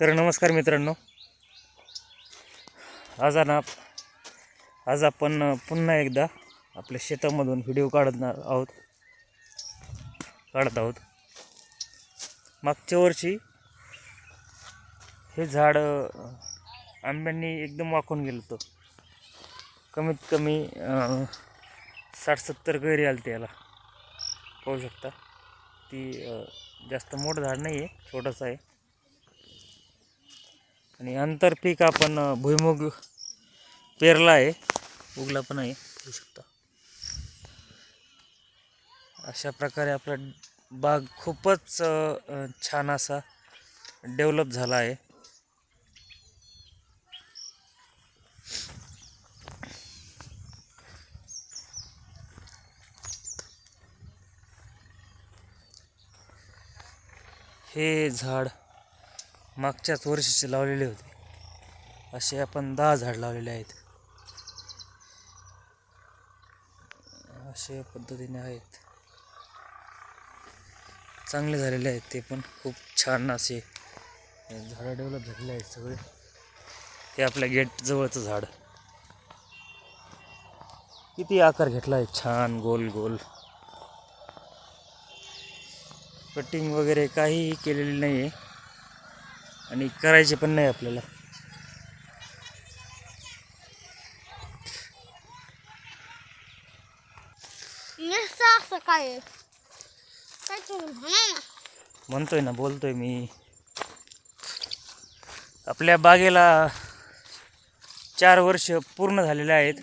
तर नमस्कार मित्रांनो. आज ना आज आपण पुन्हा एकदा आपल्या शेतामधून व्हिडिओ काढणार आहोत. काढत आहोत. मागच्या वर्षी हे झाड आंब्यांनी एकदम वाकून गेलं होतं. कमीत कमी साठ सत्तर गैरी आली त्याला पाहू शकता. ती जास्त मोठं झाड नाही आहे छोटंसं आहे. आणि आंतरपीक आपण भुईमुग पेरला आहे उगला पण आहे पाहू शकता. अशा प्रकारे आपला बाग खूपच छान असा डेव्हलप झाला आहे. हे झाड मागच्याच वर्षीचे लावलेले होते. असे आपण दहा झाड लावलेले आहेत. अशा पद्धतीने आहेत. चांगले झालेले आहेत ते पण. खूप छान असे झाडं डेव्हलप झालेले आहेत सगळे. हे आपल्या गेट जवळचं झाड. किती आकार घेतला आहे. छान गोल गोल. कटिंग वगैरे काहीही केलेली नाही आहे आणि करायचे पण नाही आपल्याला. असं काय म्हणतोय ना बोलतोय मी. आपल्या बागेला चार वर्ष पूर्ण झालेले आहेत.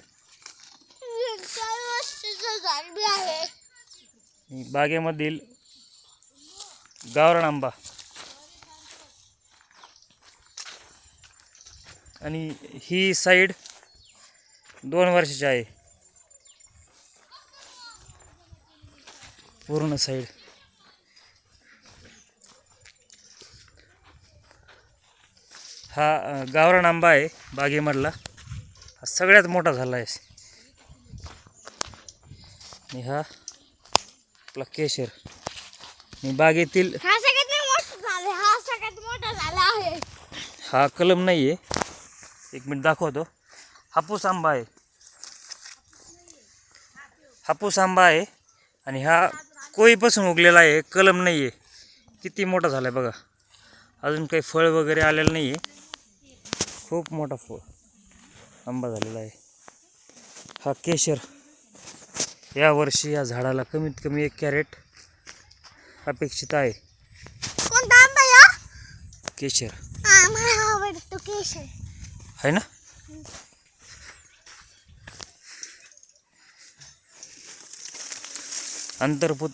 बागेमधील गावरान आंबा. आणि ही साईड दोन वर्षाची आहे. पूर्ण साईड. हा अ, गावरान आंबा आहे बागेमधला. हा सगळ्यात मोठा झाला आहे. आणि हा आपला केशर आणि बागेतील हा हा हा कलम नाही आहे एक मिनिट दाखवतो. हापूस आंबा आहे. हापूस आंबा आहे आणि हा कोईपासून उगलेला आहे. कलम नाही आहे किती मोठा झाला आहे बघा. अजून काही फळ वगैरे आलेलं नाही आहे खूप मोठा फळ आंबा झालेला आहे. हा केशर. यावर्षी या झाडाला कमीत कमी एक कॅरेट अपेक्षित आहे. या केशर. हा ना? अंतर्भूत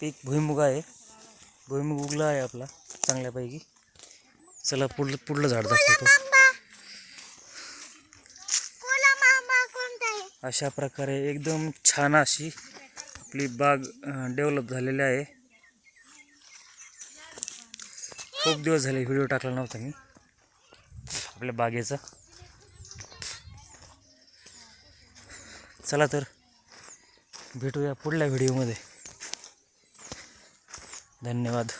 पीक भुईमुग आहे. भुईमुग उगला आहे आपला चांगल्यापैकी. चला पुढलं पुढलं झाड दाखवतो. अशा प्रकारे एकदम छान अशी आपली बाग डेव्हलप झालेली आहे. खूप दिवस झाले व्हिडिओ टाकला नव्हता मी. आपल्या बागेचा. चला तर भेटूया पुढल्या व्हिडिओमध्ये. धन्यवाद.